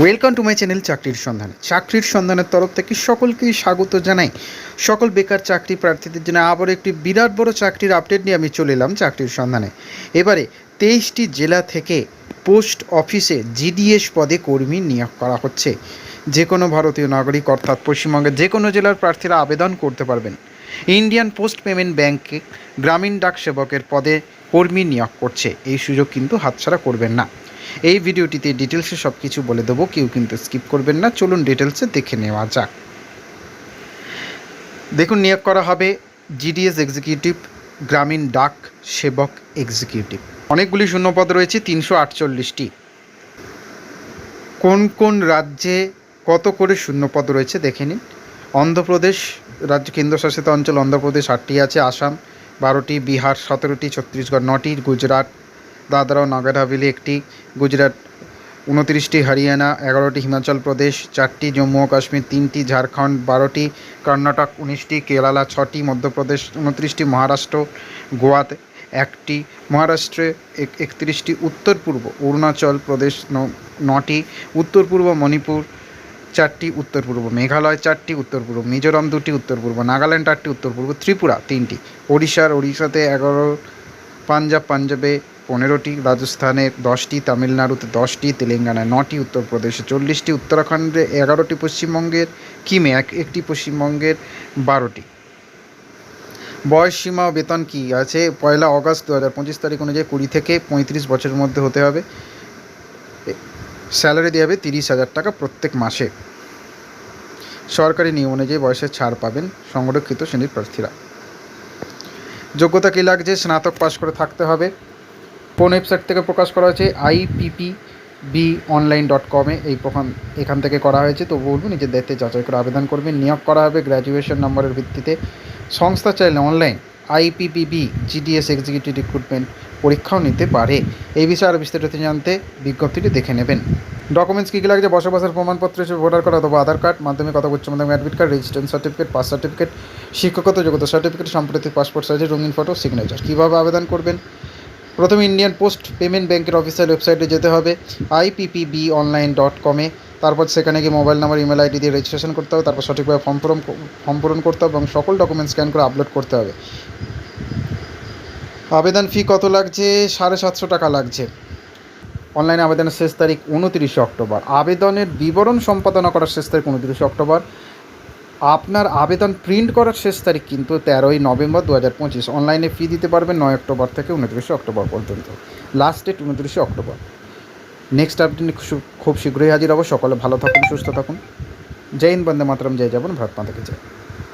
Welcome to my channel চাকরির সন্ধানে চাকরির সন্ধানের তরফ থেকে সকলকেই স্বাগত জানাই। সকল বেকার চাকরি প্রার্থীদের জন্য আবার একটি বিরাট বড় চাকরির আপডেট নিয়ে আমি চলে এলাম চাকরির সন্ধানে এবারে তেইশটি জেলা থেকে পোস্ট অফিসে জিডিএস পদে কর্মী নিয়োগ করা হচ্ছে। যে কোনো ভারতীয় নাগরিক অর্থাৎ পশ্চিমবঙ্গের যে কোনো জেলার প্রার্থীরা আবেদন করতে পারবেন। ইন্ডিয়ান পোস্ট পেমেন্ট ব্যাংকে গ্রামীণ ডাক সেবকের পদে কর্মী নিয়োগ করছে। এই সুযোগ কিন্তু হাতছাড়া করবেন না। এই ভিডিওটিতে ডিটেলসে সব কিছু বলে দেবো, কেউ কিন্তু স্কিপ করবেন না। চলুন ডিটেলসে দেখে নেওয়া যাক। দেখুন, নিয়োগ করা হবে জিডিএস এক্সিকিউটিভ গ্রামীণ ডাক সেবক এক্সিকিউটিভ অনেকগুলি শূন্যপদ রয়েছে, তিনশো আটচল্লিশটি। কোন কোন রাজ্যে কত করে শূন্যপদ রয়েছে দেখে নিন। অন্ধ্রপ্রদেশ, রাজ্য কেন্দ্রশাসিত অঞ্চল অন্ধ্রপ্রদেশ আটটি আছে, আসাম বারোটি, বিহার সতেরোটি, ছত্তিশগড় নটি, গুজরাট দাদরা ও নগর হাভেলি একটি গুজরাট উনত্রিশটি হরিয়ানা, এগারোটি হিমাচল প্রদেশ, চারটি জম্মু ও কাশ্মীর, তিনটি ঝাড়খণ্ড, বারোটি কর্ণাটক, উনিশটি কেরালা, ছটি মধ্যপ্রদেশ, উনত্রিশটি মহারাষ্ট্র, গোয়াতে একটি মহারাষ্ট্রে এক- একত্রিশটি উত্তর পূর্ব, অরুণাচল প্রদেশ নটি উত্তর পূর্ব, মণিপুর চারটি উত্তর পূর্ব, মেঘালয় চারটি উত্তর পূর্ব, মিজোরাম দুটি উত্তর পূর্ব, নাগাল্যান্ড আটটি উত্তর পূর্ব, ত্রিপুরা তিনটি, ওড়িশার ওড়িশাতে এগারো, পাঞ্জাব, পাঞ্জাবে পনেরোটি, রাজস্থানে দশটি, তামিলনাড়ুতে দশটি তেলেঙ্গানায় নটি, উত্তরপ্রদেশে চল্লিশটি, উত্তরাখণ্ডে এগারোটি, পশ্চিমবঙ্গের কিমে এক, একটি, পশ্চিমবঙ্গের বারোটি। বয়স সীমা বেতন কি আছে? পয়লা অগস্ট দু হাজার পঁচিশ তারিখ অনুযায়ী কুড়ি থেকে পঁয়ত্রিশ বছরের মধ্যে হতে হবে। স্যালারি দেওয়া হবে তিরিশ হাজার টাকা প্রত্যেক মাসে। সরকারি নিয়ম অনুযায়ী বয়সের ছাড় পাবেন সংরক্ষিত শ্রেণির প্রার্থীরা। যোগ্যতা কী লাগছে? স্নাতক পাশ করে থাকতে হবে। কোন ওয়েবসাইট থেকে প্রকাশ করা হয়েছে? আইপিপি বি অনলাইন ডট কমে এই প্রখান এখান থেকে করা হয়েছে। তো বলব, নিজের দায়িত্বে যাচাই করে আবেদন করবেন। নিয়োগ করা হবে গ্র্যাজুয়েশন নম্বরের ভিত্তিতে। সংস্থা চাইলে online IPPB GDS executive recruitment পরীক্ষাও নিতে পারে। এই বিষয়ে আরও বিস্তারিত জানতে বিজ্ঞপ্তিটি দেখে নেবেন। ডকুমেন্টস কী কী লাগছে? বসবাসের প্রমাণপত্র হিসেবে ভোটার কার্ড অথবা আধার কার্ড, মাধ্যমিক অথবা উচ্চ মাধ্যমিক admit card registration certificate pass certificate শিক্ষকতা যোগ্যতা সার্টিফিকেট সাম্প্রতিক পাসপোর্ট সাইজের রঙিন ফটো সিগনেচার কীভাবে আবেদন করবেন? প্রথমে ইন্ডিয়ান পোস্ট পেমেন্ট ব্যাংকের অফিসিয়াল ওয়েবসাইটে যেতে হবে আইপিপিবি অনলাইন ডট কমে তারপর সেখানে গিয়ে মোবাইল নাম্বার, ইমেল আইডি দিয়ে রেজিস্ট্রেশন করতে হবে, তারপর সঠিকভাবে ফর্ম পূরণ ফর্ম পূরণ করতে হবে এবং সকল ডকুমেন্ট স্ক্যান করে আপলোড করতে হবে। আবেদন ফি কত লাগছে? সাড়ে সাতশো টাকা লাগছে। অনলাইনে আবেদনের শেষ তারিখ উনতিরিশে অক্টোবর। আবেদনের বিবরণ সম্পাদনা করার শেষ তারিখ উনতিরিশে অক্টোবর। আপনার আবেদন প্রিন্ট করার শেষ তারিখ কিন্তু তেরোই নভেম্বর দু হাজার পঁচিশ। অনলাইনে ফি দিতে পারবেন নয় অক্টোবর থেকে উনত্রিশে অক্টোবর পর্যন্ত। লাস্ট ডেট উনত্রিশে অক্টোবর। নেক্সট আপডেট খুব শীঘ্রই হাজির হব। সকলে ভালো থাকুন, সুস্থ থাকুন। জয় হিন্দ, বন্দে মাতরম। জয় যাবেন ভারত মাতাকে জয়।